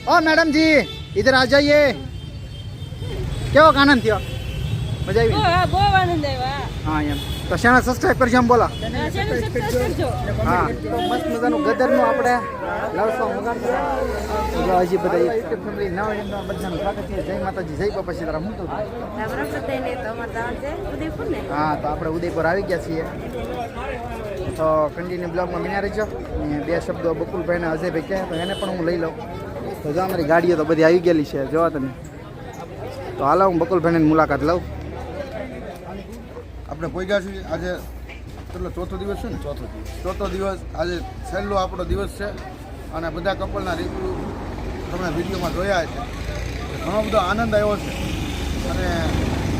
ओ madam जी इधर आ जाइए કેવો આનંદ થયો મજા બહુ આવી હા બહુ આનંદ આવ્યો હા એમ તો ચેનલ સબસ્ક્રાઇબ કરજો એમ બોલો હા ચેનલ સબસ્ક્રાઇબ કરજો હા તો મસ્ત મજાનું ગદરનું આપણે લવ સોંગ વગાડતા જો હજી બધા યુટ્યુબ ફેમિલી નવા એમના બધાનું સ્વાગત છે જય માતાજી જય બાપા સીતારામ હું તો હા તો આપણે ઉદયપુર આવી ગયા છીએ તો કન્ટિન્યુ બ્લોગમાં બન્યા રહીજો અને બે શબ્દો બકુલભાઈ અને અજયભાઈ કહે તો એને પણ હું લઈ લઉં તો જો અમારી ગાડીઓ તો બધી આવી ગયેલી છે જોવા તમે. તો હાલો હું બકુલભાઈની મુલાકાત લઉં. આપણે પહોંચ્યા છીએ આજે કેટલો ચોથો દિવસ છે ને? ચોથો દિવસ. ચોથો દિવસ. આજે છેલ્લો આપણો દિવસ છે અને બધા કપલના રિવ્યુ તમે વિડીયોમાં જોયા છે. ઘણો બધો આનંદ આવ્યો છે. અને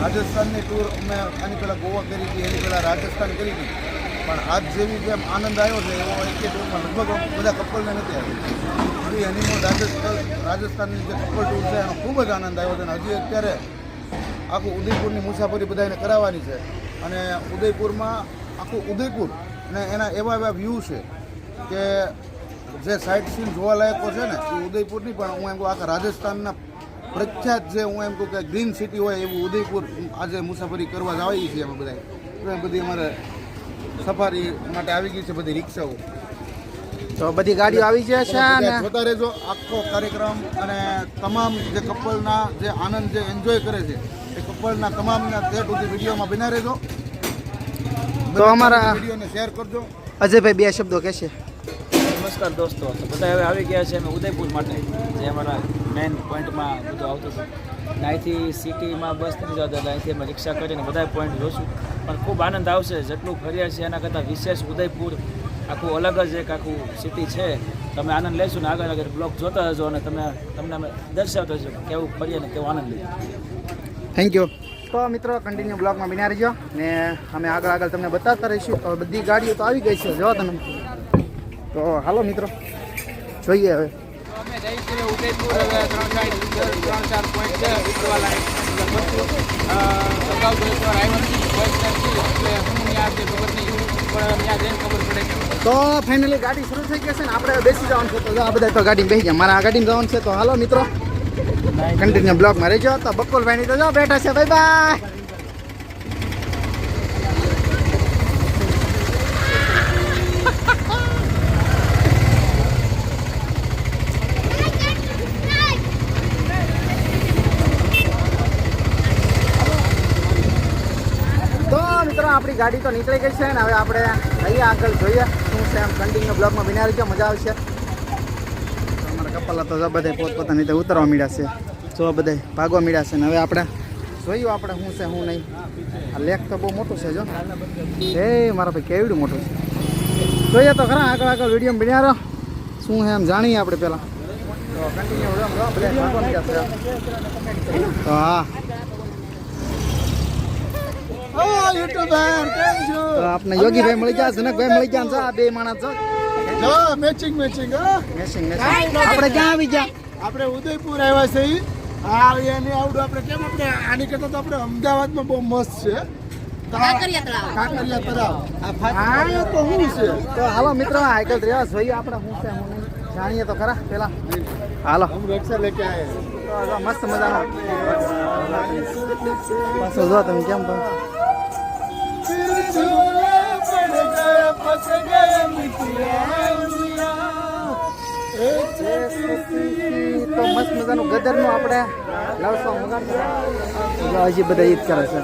રાજસ્થાનની ટૂર અમે આની પહેલાં ગોવા કરી હતી એની પહેલાં રાજસ્થાન કરી હતી. પણ આજ જેવી જેમ આનંદ આવ્યો છે, એવો એક લગભગ બધા કપલને નથી આવ્યો. હજી હનીમૂન રાજસ્થાન, રાજસ્થાનની જે કપલ ટૂર છે, એનો ખૂબ જ આનંદ આવ્યો છે અને હજી અત્યારે આખું ઉદયપુરની મુસાફરી બધાને કરાવવાની છે. અને ઉદયપુરમાં આખું ઉદયપુર અને એના એવા એવા વ્યૂ છે કે જે સાઇટ સીન જોવાલાયકો છે ને, એ ઉદયપુરની પણ હું એમ કહું આખા રાજસ્થાનના પ્રખ્યાત જે હું એમ કહું કે ગ્રીન સિટી હોય એવું ઉદયપુર આજે મુસાફરી કરવા જ આવી છીએ અમે બધા બધી અમારે સફારી માટે આવી ગઈ છે બધી રિક્ષાઓ. તો બધી ગાડીઓ આવી જાય છે અને જોતા રહેજો આખો કાર્યક્રમ અને તમામ જે કપલના જે આનંદ જે એન્જોય કરે છે એ કપલના તમામના તે સુધી વિડીયોમાં બિના રહેજો. તો અમારા- વિડીયોને શેર કરજો. અજયભાઈ બે શબ્દો કહેશે નમસ્કાર દોસ્તો. બધા હવે આવી ગયા છે અમે ઉદયપુર માટે જે અમારા મેઇન પોઈન્ટમાં બધું આવતું હતું. અને અહીંથી સિટીમાં બસ નથી જતો અહીંથી અમે રિક્ષા કરીને બધા પોઈન્ટ જોશું. પણ ખૂબ આનંદ આવશે, જેટલું ફર્યા છે એના કરતાં વિશેષ ઉદયપુર આખું અલગ જ એક આખું સિટી છે. તમે આનંદ લેશો ને આગળ આગળ બ્લોક જોતા હશો અને તમે, તમને અમે દર્શાવતા હશો કેવું ફરીએ ને કેવો આનંદ લઈએ થેન્ક યુ તો મિત્રો કન્ટિન્યુ બ્લોગમાં બિના રહેજો ને અમે આગળ આગળ તમને બતાવતા રહીશું. તો બધી ગાડીઓ તો આવી ગઈ છે જો તમે. તો હાલો મિત્રો, જોઈએ હવે. જઈશું ઉદયપુર ત્રણ ત્રણ ચાર પોઈન્ટ છે બધું અ, અગાઉ ત્યાં છે ખબર નહીં ખબર પડે તો ફાઇનલી ગાડી શરૂ થઈ ગઈ છે ને આપણે બેસી જવાનું છે. તો આ બધા તો ગાડીમાં બેસી ગયા. મારા આ ગાડીમાં જવાનું છે. તો હાલો મિત્રો. કન્ટિન્યુ બ્લોગમાં રહેજો. તો બકુલભાઈની તો જો બેઠા છે. બાય બાય તો મિત્રો આપણી ગાડી તો નીકળી ગઈ છે ને હવે આપણે અહીંયા આગળ જોઈએ શું છે એમ કન્ટિન્યુ બ્લોગમાં બિના રહીજો મજા આવશે. અમારા કપલા તો બધા પોતપોતાની રીતે ઉતરવા મળ્યા છે. જો બધા ભાગવા મળ્યા છે ને હવે આપણે જોયું આપણે શું છે, શું નહીં. આ લેક તો બહુ મોટું છે, જો. એ મારા ભાઈ કેવડું મોટું છે. જોઈએ તો ખરા, આગળ આગળ વીડિયો બન્યા શું છે એમ જાણીએ આપણે પહેલાં છે. તો હા યુટ્યુબર કેમ છો તો આપણે યોગીભાઈ મળી ગયા જનકભાઈ મળી ગયા ને જો આ બે માણસ જો જો મેચિંગ મેચિંગ મેચિંગ મેસિંગ આપણે ક્યાં આવી ગયા? આપણે ઉદયપુર આવ્યા છે. આ એની આવડું આપણે કેમ આપણે આની કરતા તો આપણે અમદાવાદમાં બહુ મસ્ત છે. કાંકરિયા તળાવ. આ તો શું છે? તો હાલો મિત્રો સાયકલ રહ્યા જોઈએ આપણે શું છે જાણીએ તો ખરા પેલા. હાલો. હું રિક્ષા લેકે આયા. મસ્ત મજાનો. પાછો જો તમે કેમ તો તો મસ્ત મજાનું ગદરનું આપણે લવ સોંગ વગાડતા હજી બધા ઈદ કરે છે.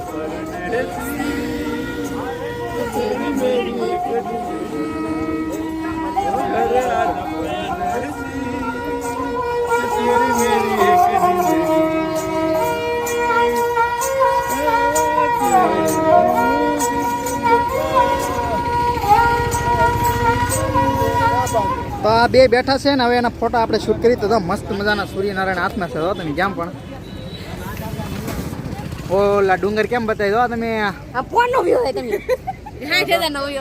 તો આ બે બેઠા છે ને હવે એના ફોટા આપણે શૂટ કરી તો મસ્ત મજાના સૂર્યનારાયણ હાથમાં છે તમે કેમ પણ. ઓલા ડુંગર કેમ બતાવી દો તમે આ. ફોન નો વ્યૂ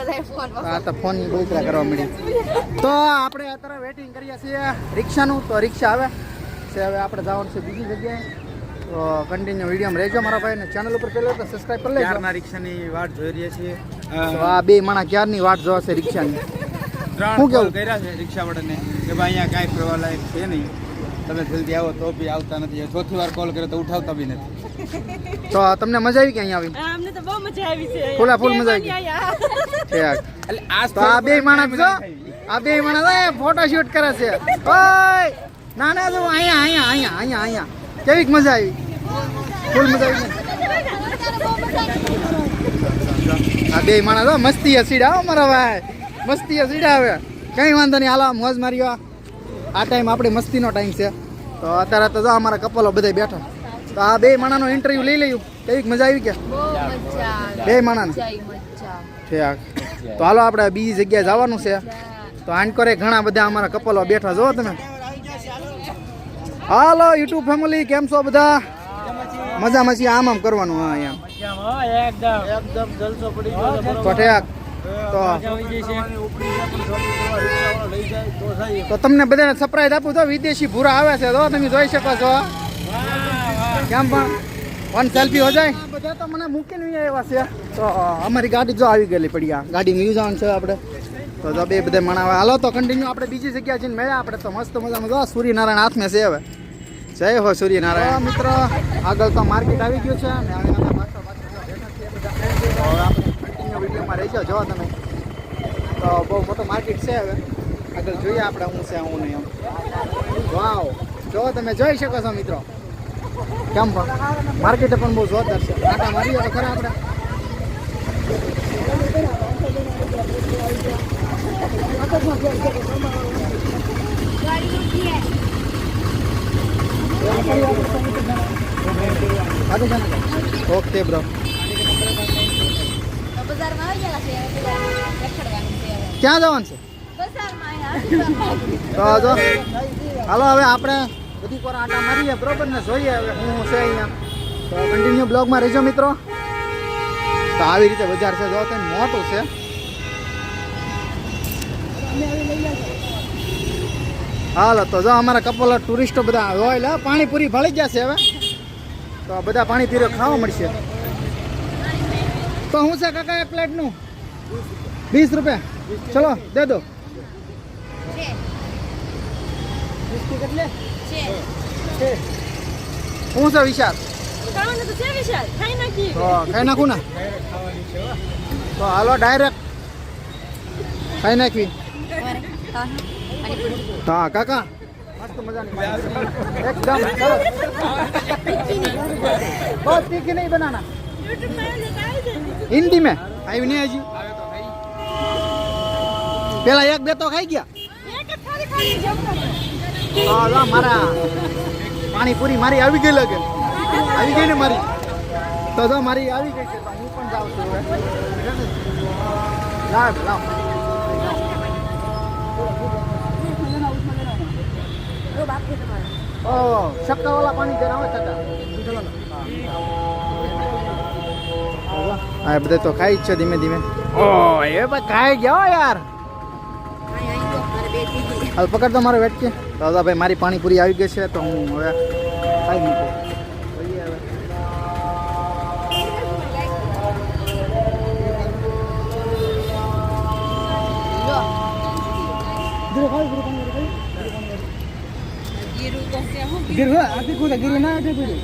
થાય ફોન આ તો ફોન કરવા મળી તો આપણે અત્યારે વેટિંગ કરીએ છીએ રિક્ષાનું તો રિક્ષા આવે. છે હવે આપણે જવાનું છે બીજી જગ્યાએ. તો કન્ટિન્યુ વિડીયોમાં રહેજો મારા ભાઈ ને ચેનલ ઉપર પહેલો તો સબસ્ક્રાઈબ કરી લેજો. રિક્ષાની વાટ જોઈ રહ્યા છીએ? આ બે માણા ક્યારની વાટ જોશે રિક્ષાની? શું ત્રણ કેવું? કોલ કર્યા છે રિક્ષાવાળાને કે ભાઈ અહીંયા કાંઈ ફરવા લાયક છે નહીં. તમે જલ્દી આવો તો બી આવતા નથી. ચોથી વાર કોલ કર્યો તો ઉઠાવતા બી નથી. તો તમને મજા આવી કે અહીંયા આવી? અમને તો બહુ મજા આવી છે. ફૂલા ફૂલ મજા આવી એટલે આ તો આ બે માણસ છો આ બે માણસ એ ફોટો શૂટ કરે છે. ઓય! ના ના જો અહીંયા અહીંયા અહીંયા અહીંયા અહીંયા. કેવીક મજા આવી? ફૂલ મજા આવી આ બે માણસ મસ્તી હસીડા હો મારા ભાઈ. મસ્તી હસીડા હવે કઈ વાંધો નહીં હાલો મોજ માર્યો આ. ટાઈમ આપણે મસ્તીનો ટાઈમ છે. તો અત્યારે તો જો અમારા કપલો બધા બેઠા. તો આ બે માણાનો ઇન્ટરવ્યુ લઈ લઈએ. કેવીક મજા આવી કે? બહુ મજા આવે. બે માણાને. તો હાલો આપણે બીજી જગ્યાએ જવાનું છે. તો આનકોરે ઘણા બધા અમારા કપલો બેઠા. જો તમે. હાલો યુટ્યુબ ફેમિલી કેમ છો બધા? મજા મસી આમ આમ કરવાનું હા એમ. એકદમ. એકદમ જલસો પડી ગયો તો ઠેક. તો તો તમને બધાને સરપ્રાઈઝ આપું તો વિદેશી ભૂરા આવે છે તો તમે જોઈ શકો છો. કેમ પણ? વન સેલ્ફી હો જાય. બધા તો મને મૂકીને આવ્યા છે. તો અમારી ગાડી જો આવી ગયેલી પડી આ. ગાડી જવાનું છે આપણે. તો જો બે બધા મણાવે હાલો તો કન્ટિન્યુ આપણે બીજી જગ્યાએ જઈને મળ્યા. આપણે તો મસ્ત મજામાં જો સૂર્યનારાયણ હાથમાં છે હવે. જય હો સૂર્યનારાયણ. મિત્રો આગળ તો માર્કેટ આવી ગયું છે. અને આગળ પાછળ પાછળ બેઠા છીએ બધા. તો હવે આપણે કન્ટિન્યુ વિડીયોમાં રહેજો જો તમે. તો બહુ મોટો માર્કેટ છે હવે. આગળ જોઈએ આપણે હું છે, હું નહીં એમ. વાવ. જો તમે જોઈ શકો છો મિત્રો. કેમ પણ? માર્કેટ પણ બહુ જોરદાર છે. આટા મારીએ તો ખરા આપણે. આગળ જાને ઓકે બ્રો તો બજારમાં આવી ગયેલા છે પેલા રખડવાનું છે હવે. ક્યાં જવાનું છે? તો જો. હાલો, હવે આપણે બધી પર આટા મારીએ, બરોબર ને? જોઈએ હવે હું છે અહીંયા. તો કન્ટિન્યુ બ્લોગમાં રહેજો મિત્રો. તો આવી રીતે બજાર છે, જો તેને મોટું છે. હાલો, તો જો અમારા કપલ ટુરિસ્ટો બધા હોય લે, પાણીપુરી ભળી ગયા છે હવે. તો બધા પાણીપુરી ખાવા મળશે. તો હું છે કાકા, એક પ્લેટનું વીસ રૂપિયા ચલો દે દો છે છે હું છે વિશાલ ખાવાનું તો છે વિશાલ ખાઈ નાખીએ તો ખાઈ નાખું ને તો હાલો ડાયરેક્ટ ખાઈ નાખવી તમારે ખાવાનું? પાણીપુરી? હા કાકા મસ્ત મજાની પાણીપુરી. એકદમ સરસ બહુ તીખી નહીં બનાના હિન્દી में आई नहीं हजी પેલા એક બે તો ખાઈ ગયા. મારા પાણીપુરી મારી આવી ગઈ લાગે. આવી ગઈ ને મારી? તો જો, મારી આવી ગઈ છે. હું પણ જાઉં છું લાવ લાવ. પાણી જરા બધા તો ખાઈ છે ધીમે ધીમે. ઓ, એ ભાઈ ખાઈ ગયા યાર. હાલ પકડ તો મારો વેટ કે દાદાભાઈ મારી પાણીપુરી આવી ગઈ છે તો હું હવે ખાઈ મૂકું.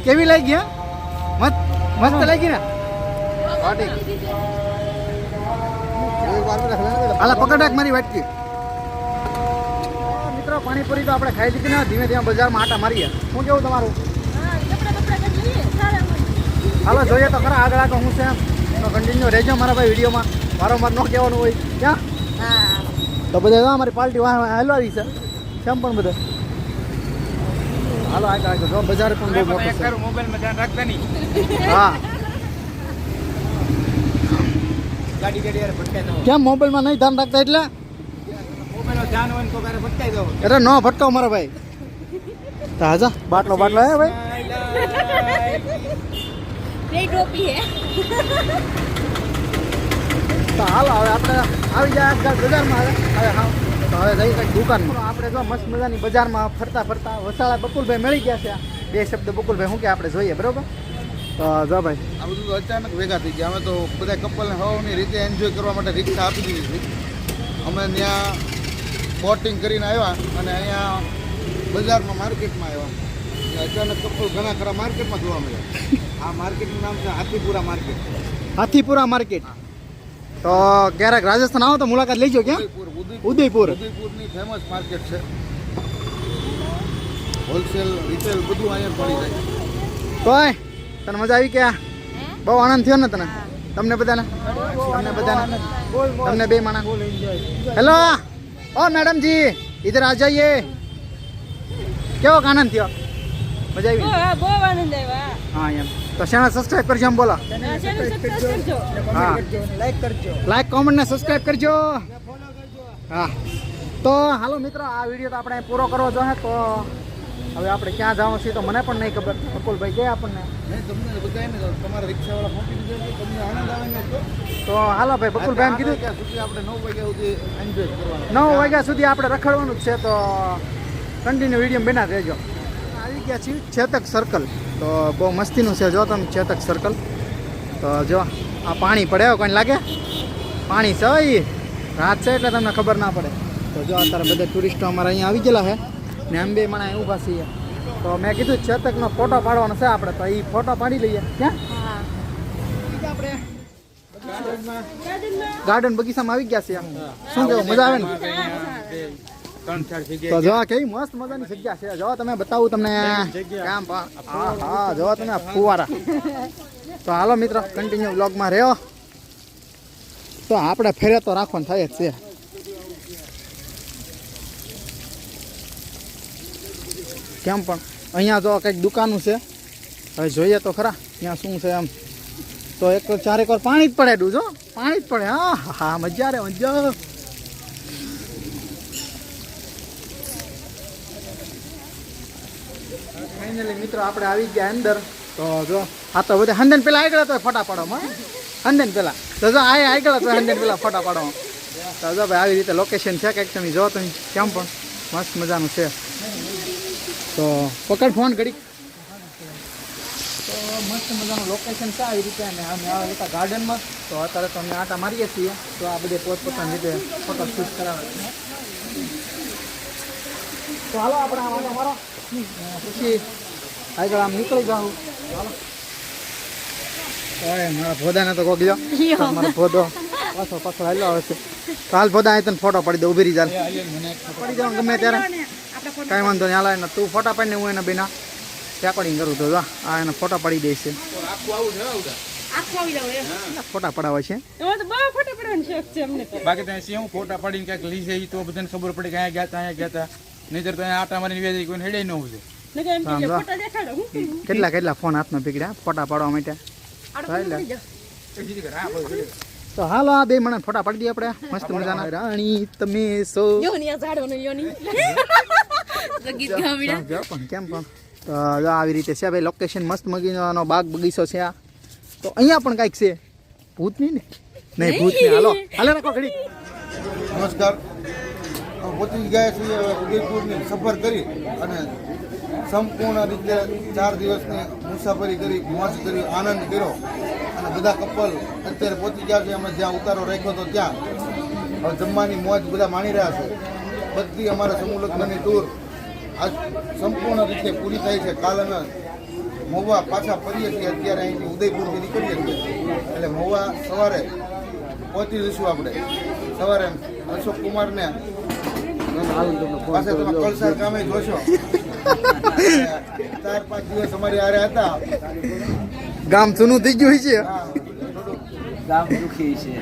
કેવી લાગી ગયા મસ્ત મસ્ત લાગી ને. હાલા પકડ મારી વાટકી. પાણીપુરી તો આપણે ખાઈ લીધી ને ધીમે ધીમે બજારમાં આટા મારીએ. શું કેવું તમારું. હાલો જોઈએ તો ખરા આગળ આગળ હું છે તો કન્ટિન્યુ રહેજો મારા ભાઈ વિડીયોમાં. વારંવાર ન કહેવાનું હોય. ક્યાં? તો બધા જો અમારી પાર્ટી વાહ હલવાવી છે. કેમ પણ બધા? હાલો આગળ આગળ જો બજાર પણ બહુ મોટું છે. મોબાઈલમાં ધ્યાન રાખતા નહીં હા ગાડી ગાડી કેમ મોબાઈલમાં નહીં ધ્યાન રાખતા એટલે? મોબાઈલમાં ધ્યાન હોય તો ભટકાઈ દો એટલે ન ભટકાવ મારા ભાઈ. તો હાજા બાટલો બાટલો હે ભાઈ. બે ટોપી હે. તો હાલો હવે આપણે આવી જાય આજકાલ બજારમાં હવે. હવે હા તો હવે જઈ કંઈક દુકાનમાં. આપણે જો મસ્ત મજાની બજારમાં ફરતા ફરતા વસાળા બકુલભાઈ મળી ગયા છે. બે શબ્દ બકુલભાઈ શું કે આપણે જોઈએ બરોબર? તો જો ભાઈ. આ બધું અચાનક ભેગા થઈ ગયા. અમે તો બધા કપલને હવાની રીતે એન્જોય કરવા માટે રિક્ષા આપી દીધી હતી. અમે ત્યાં બોટિંગ કરીને આવ્યા અને અહીંયા બજારમાં માર્કેટમાં આવ્યા. અચાનક કપલ ઘણા ખરા માર્કેટમાં જોવા મળ્યા. આ માર્કેટનું નામ છે હાથીપુરા માર્કેટ. હાથીપુરા માર્કેટ. તો ક્યારેક રાજસ્થાન આવો તો મુલાકાત લેજો ક્યાં? ઉદયપુર ઉદયપુર. ઉદયપુરની ફેમસ માર્કેટ છે. હોલસેલ રિટેલ બધું અહીંયા મળી જાય. કોઈ તને મજા આવી કે બહુ આનંદ થયો ને તને? તમને બધાને? તમને બધાને? તમને બે માણા હેલો ઓ મેડમ જી ઇધર આ જઈએ. કેવો આનંદ થયો? મજા આવી? હા, બહુ આનંદ આવ્યો. હા એમ. તો શેના સબસ્ક્રાઇબ કરજો એમ બોલો. હા સબસ્ક્રાઇબ કરજો? હા. લાઈક કોમેન્ટ ને સબસ્ક્રાઇબ કરજો. હા. તો હાલો મિત્રો આ વીડિયો તો આપણે પૂરો કરવો જોઈએ તો હવે આપણે ક્યાં જવાનું છે તો મને પણ નહીં ખબર. અકુલભાઈ કે આપણને? તમને બધાને તમારા રિક્ષાવાળા પહોંચી દીધો તમને આનંદ આવે તો? હાલો ભાઈ બકુલભાઈ એમ કીધું ત્યાં સુધી આપણે નવ વાગ્યા સુધી એન્જોય કરવાનું નવ વાગ્યા સુધી આપણે રખડવાનું જ છે તો કન્ટિન્યુ વીડિયો બેના રહેજો. આવી ગયા છીએ ચેતક સર્કલ તો બહુ મસ્તીનું છે જો તમે ચેતક સર્કલ તો જો આ પાણી પડે એવો કંઈ લાગે? પાણી છે એ રાત છે એટલે તમને ખબર ના પડે. તો જો અત્યારે બધા ટુરિસ્ટો અમારા અહીંયા આવી ગયેલા છે. ને એમ બે માણા ઊભા છીએ. તો મેં કીધું ચેતકનો ફોટો પાડવાનો છે આપણે, તો એ ફોટો પાડી લઈએ. ક્યાં? ગાર્ડન બગીચામાં આવી ગયા છે એમ શું કેવું, મજા આવે ને? તો જો કેવી મસ્ત મજાની જગ્યા છે. જો તમે બતાવું તમને. હા જો તમે ફુવારા. તો હાલો મિત્રો કન્ટિન્યુ બ્લોગમાં રહ્યો. તો આપણે ફેરે તો રાખવાનું થાય જ છે. કેમ પણ અહીંયા જો કંઈક દુકાનું છે. હવે જોઈએ તો ખરા ત્યાં શું છે એમ. તો એક ચારેક વાર પાણી જ પડે જો પાણી જ પડે. હા હા મજા રે મજા ફાઇનલી મિત્રો આપણે આવી ગયા અંદર. તો જો, આ તો બધા હંદન પેલા આગળ તો ફોટા પાડવામાં હંદન પેલા. તો જો, આ આગળ તો હંદન પેલા ફોટા પાડો તો જો ભાઈ, આવી રીતે લોકેશન છે કંઈક તમે જો તમે કેમ પણ મસ્ત મજાનું છે. તો પકડ ફોન ઘડી તો મસ્ત મજાનું લોકેશન છે આવી રીતે અને અમે આવ્યા હતા ગાર્ડનમાં. તો અત્યારે તો અમે આટા મારીએ છીએ. તો આ બધે પોતપોતાની રીતે ફોટો શૂટ કરાવે છે. તો હાલો આપણે આ વાંધો મારો. પછી આગળ આમ નીકળી જાઉં. હાલો. મારા ભોદાને તો કોક લ્યો. મારો ભોદો પાછો પાછો હાલ્યો આવે છે. હાલ બધા અહીં તને ફોટો પડી દઉં ઊભી રહી ચાલ પડી જાઉં ગમે ત્યારે. કાંઈ વાંધો નહીં હાલ એને તું ફોટા પાડીને હું એના બેના રેકોર્ડિંગ કરું તો જા આ એને ફોટા પાડી દઈશ છે. આખું આવી જાવ એમ. ફોટા પડાવે છે. એમાં તો બહુ ફોટો પડવાનો શોખ છે અમને તો. બાકી ત્યાં સિંહ ફોટા પાડીને ક્યાંક લઈ જાય તો બધાને ખબર પડે કે અહીંયા ગયા હતા અહીંયા ગયા હતા નહીતર તો આટા મારીને વ્યાજ કોઈને હેડે ન હોય. નકર એમ કે સમજો. ફોટો દેખાડો હું કરું? કેટલા કેટલા ફોન હાથમાં પીકડ્યા ફોટા પાડવા માટે. તો હાલો આ બે મને ફોટા પાડી દઈએ આપણે. મસ્ત મજાના. રાણી તમે સો. કેમ પણ તો આવી રીતે છે ભાઈ લોકેશન મસ્ત મગીનો બાગ બગીચો છે આ. તો અહીંયા પણ કાંઈક છે. ભૂત નહીં ને? નહીં ભૂત નહીં. હાલો હાલે રાખો ઘડી. નમસ્કાર. પહોંચી ગયા છીએ ઉદયપુરની સફર કરી અને સંપૂર્ણ રીતે ચાર દિવસની મુસાફરી કરી મોજ કર્યો આનંદ કર્યો. અને બધા કપલ અત્યારે પહોંચી ગયા છે. અમે જ્યાં ઉતારો રાખ્યો હતો ત્યાં. હવે જમવાની મોજ બધા માણી રહ્યા છે. બધી અમારા સમૂહ લગ્નની ટૂર આજ સંપૂર્ણ રીતે પૂરી થાય છે. કાલ અમે મહુવા પાછા ફરીએ છીએ. અત્યારે અહીંથી ઉદયપુરથી નીકળીએ છીએ. એટલે મહુવા સવારે પહોંચી જઈશું આપણે. સવારે અશોક કુમારને પાસે તમે ગામે જોશો ચાર પાંચ દિવસ અમારી હારે હતા. ગામ સુનું થઈ ગયું છે? ગામ દુખી છે.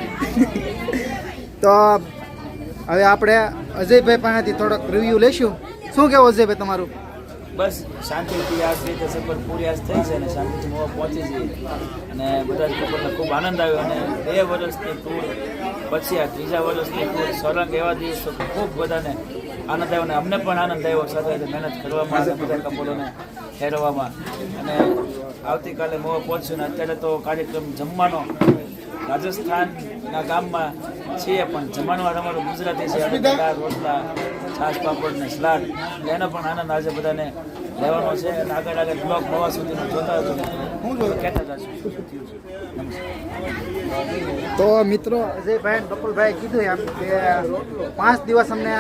તો હવે આપણે અજયભાઈ પાસેથી થોડોક રિવ્યુ લઈશું શું કેવું અજયભાઈ તમારું? બસ શાંતિથી આ રીતે સફર પૂરી આજ થઈ છે અને શાંતિથી મોવા પહોંચી છીએ. અને બધા જ લોકોને ખૂબ આનંદ આવ્યો અને બે વર્ષની ટૂર પછી આ ત્રીજા વર્ષની ટૂર સોલંગ એવા દિવસો ખૂબ બધાને આનંદ આવ્યો અને અમને પણ આનંદ આવ્યો. સાથે મહેનત કરવામાં અને બધા કપલોને ફેરવવામાં. અને આવતીકાલે મોવા પહોંચ્યું ને અત્યારે તો કાર્યક્રમ જમવાનો રાજસ્થાનના ગામમાં છીએ પણ જમવાનું અમારું ગુજરાતી છે. રોટલા. છાશ પાપડ ને સલાડ. એનો પણ આનંદ આજે બધાને લેવાનો છે. અને આગળ આગળ બ્લોગ નવા સુધીનો જોતા હતો? કહેતા હતા શું થયું છે નમસ્કાર. તો મિત્રો અજયભાઈ બકુલભાઈ કીધું એમ કે પાંચ દિવસ અમને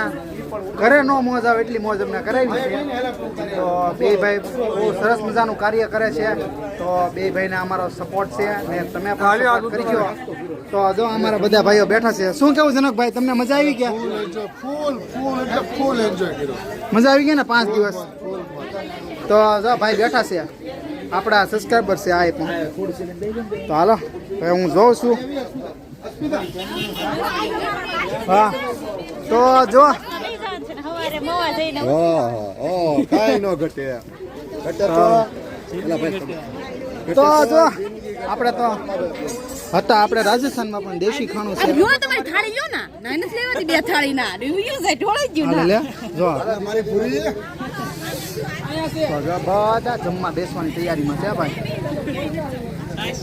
ઘરે નો મોજ આવે એટલી મોજ અમને કરાવી છે. તો બે ભાઈ બહુ સરસ મજાનું કાર્ય કરે છે. તો બે ભાઈને અમારો સપોર્ટ છે ને તમે કરી ગયો. તો જો અમારા બધા ભાઈઓ બેઠા છે. શું કેવું જનકભાઈ તમને મજા આવી ગયા? ફૂલ ફૂલ એટલે ફૂલ એન્જોય કર્યો. મજા આવી ગઈ ને પાંચ દિવસ? તો જો ભાઈ બેઠા છે. આપણા સબસ્ક્રાઈબર છે આ પણ તો હાલો હવે હું જોઉં છું. હા. તો જો. હવારે મોવા જઈને ઓહ કાંઈ ન ઘટે. ઘટે તો. તો જો આપણે તો હતા આપણે રાજસ્થાનમાં પણ દેશી ખાણું છે. લ્યો તમારી થાળી લ્યો ના. ના નથી લેવાતી બે થાળી ના રિવ્યુ છે ઢોળાઈ ગયું ના. લે જો. મારી પૂરી તો જો બધા જમવા બેસવાની તૈયારીમાં છે ભાઈ.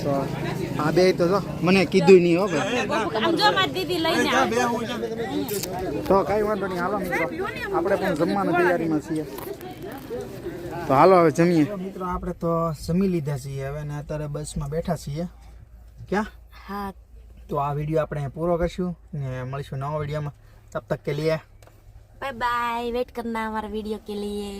તો આ બે તો જો મને કીધું નહીં હો ભાઈ. તો કઈ વાંધો નહીં હાલો મિત્રો. આપણે પણ જમવાની તૈયારીમાં છીએ. તો હાલો હવે જમીએ. મિત્રો આપણે તો જમી લીધા છીએ. હવે ને અત્યારે બસમાં બેઠા છીએ. ક્યાં? હા. તો આ વીડિયો આપણે પૂરો કરશું ને મળીશું નવા વિડીયોમાં. તબ તક કે લીએ બાય બાય વેટ કરના અમારા વીડિયો કે લીએ